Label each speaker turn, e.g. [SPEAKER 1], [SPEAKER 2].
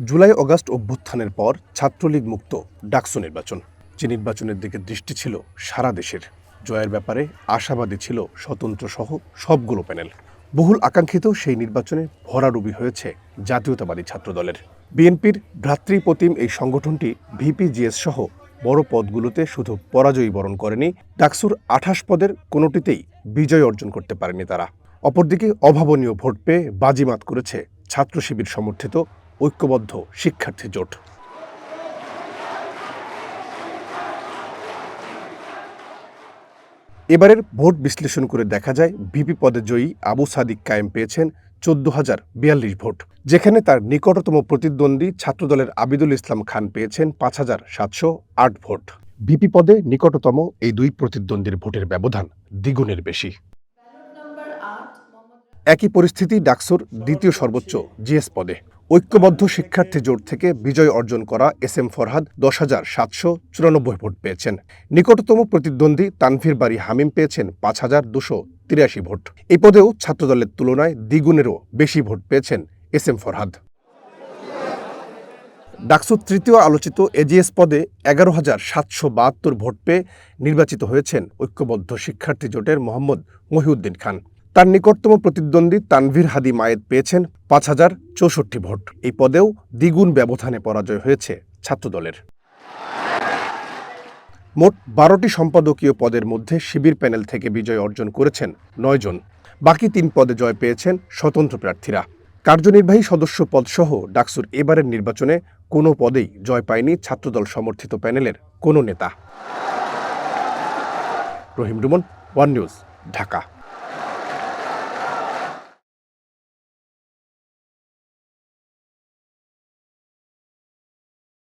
[SPEAKER 1] July August অভ্যুত্থানের পর ছাত্রলীগ মুক্ত, ডাকসু নির্বাচন। যে নির্বাচনের দিকে দৃষ্টি ছিল সারা দেশের। জয়ের ব্যাপারে আশাবাদী ছিল স্বতন্ত্র সহ সবগুলো প্যানেল। বহুল আকাঙ্ক্ষিত সেই নির্বাচনে ভরাডুবি হয়েছে জাতীয়তাবাদী ছাত্রদলের। বিএনপির ভ্রাতৃপ্রতিম এই সংগঠনটি ভিপিজিএস সহ বড় পদগুলোতে শুধু পরাজয়ী বরণ করেনি, ডাকসুর আঠাশ পদের কোনোটিতেই বিজয় অর্জন করতে পারেনি তারা। অপরদিকে অভাবনীয় ভোট পেয়ে বাজিমাত করেছে ছাত্র শিবির সমর্থিত ঐক্যবদ্ধ শিক্ষার্থী জোট। এবারের ভোট বিশ্লেষণ করে দেখা যায়, ভিপি পদে জয়ী আবু সাদিক কায়েম পেয়েছেন চোদ্দ হাজার বিয়াল্লিশ ভোট। যেখানে তার নিকটতম প্রতিদ্বন্দ্বী ছাত্রদলের আবিদুল ইসলাম খান পেয়েছেন পাঁচ হাজার সাতশো আট ভোট। ভিপি পদে নিকটতম এই দুই প্রতিদ্বন্দ্বীর ভোটের ব্যবধান দ্বিগুণের বেশি। একই পরিস্থিতি ডাকসুর দ্বিতীয় সর্বোচ্চ জিএস পদে। ঐক্যবদ্ধ শিক্ষার্থী জোট থেকে বিজয় অর্জন করা এস এম ফরহাদ দশ হাজার সাতশো চুরানব্বই ভোট পেয়েছেন। নিকটতম প্রতিদ্বন্দ্বী তানভীর বাড়ি হামিম পেয়েছেন পাঁচ হাজার দুশো তিরাশি ভোট। এই পদেও ছাত্রদলের তুলনায় দ্বিগুণেরও বেশি ভোট পেয়েছেন এস এম ফরহাদ। ডাকসুর তৃতীয় আলোচিত এজিএস পদে এগারো হাজার সাতশো বাহাত্তর ভোট পেয়ে নির্বাচিত হয়েছেন ঐক্যবদ্ধ শিক্ষার্থী জোটের মোহাম্মদ মহিউদ্দিন খান। তার নিকটতম প্রতিদ্বন্দ্বী তানভীর হাদি মায়েদ পেয়েছেন পাঁচ হাজার চৌষট্টি ভোট। এই পদেও দ্বিগুণ ব্যবধানে পরাজয় হয়েছে ছাত্রদলের। মোট বারোটি সম্পাদকীয় পদের মধ্যে শিবির প্যানেল থেকে বিজয় অর্জন করেছেন নয়জন বাকি তিন পদে জয় পেয়েছেন স্বতন্ত্র প্রার্থীরা। কার্যনির্বাহী সদস্য পদসহ ডাকসুর এবারের নির্বাচনে কোনো পদেই জয় পায়নি ছাত্রদল সমর্থিত প্যানেলের কোনো নেতা। Rahim Ruman, One News, Dhaka.